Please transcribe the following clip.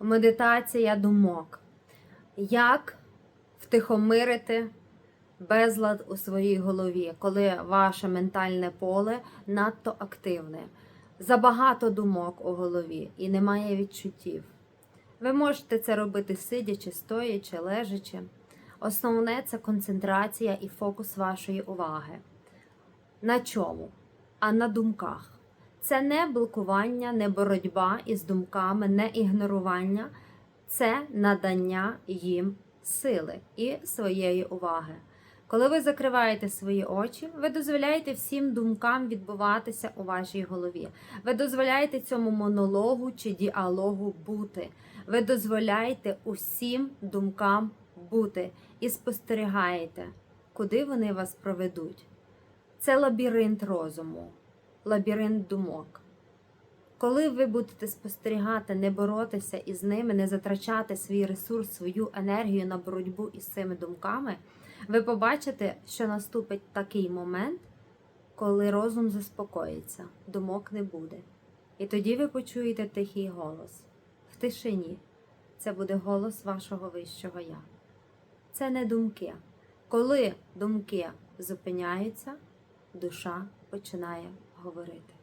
медитація думок. Як втихомирити безлад у своїй голові, коли ваше ментальне поле надто активне, забагато думок у голові і немає відчуттів. Ви можете це робити сидячи, стоячи, лежачи. Основне це концентрація і фокус вашої уваги. На чому? А на думках. Це не блокування, не боротьба із думками, не ігнорування, це надання їм сили і своєї уваги. Коли ви закриваєте свої очі, ви дозволяєте всім думкам відбуватися у вашій голові. Ви дозволяєте цьому монологу чи діалогу бути. Ви дозволяєте усім думкам бути і спостерігаєте, куди вони вас проведуть. Це лабіринт розуму, лабіринт думок. Коли ви будете спостерігати, не боротися із ними, не затрачати свій ресурс, свою енергію на боротьбу із цими думками, ви побачите, що наступить такий момент, коли розум заспокоїться, думок не буде. І тоді ви почуєте тихий голос в тишині. Це буде голос вашого вищого я. Це не думки. Коли думки зупиняються, душа починає говорити.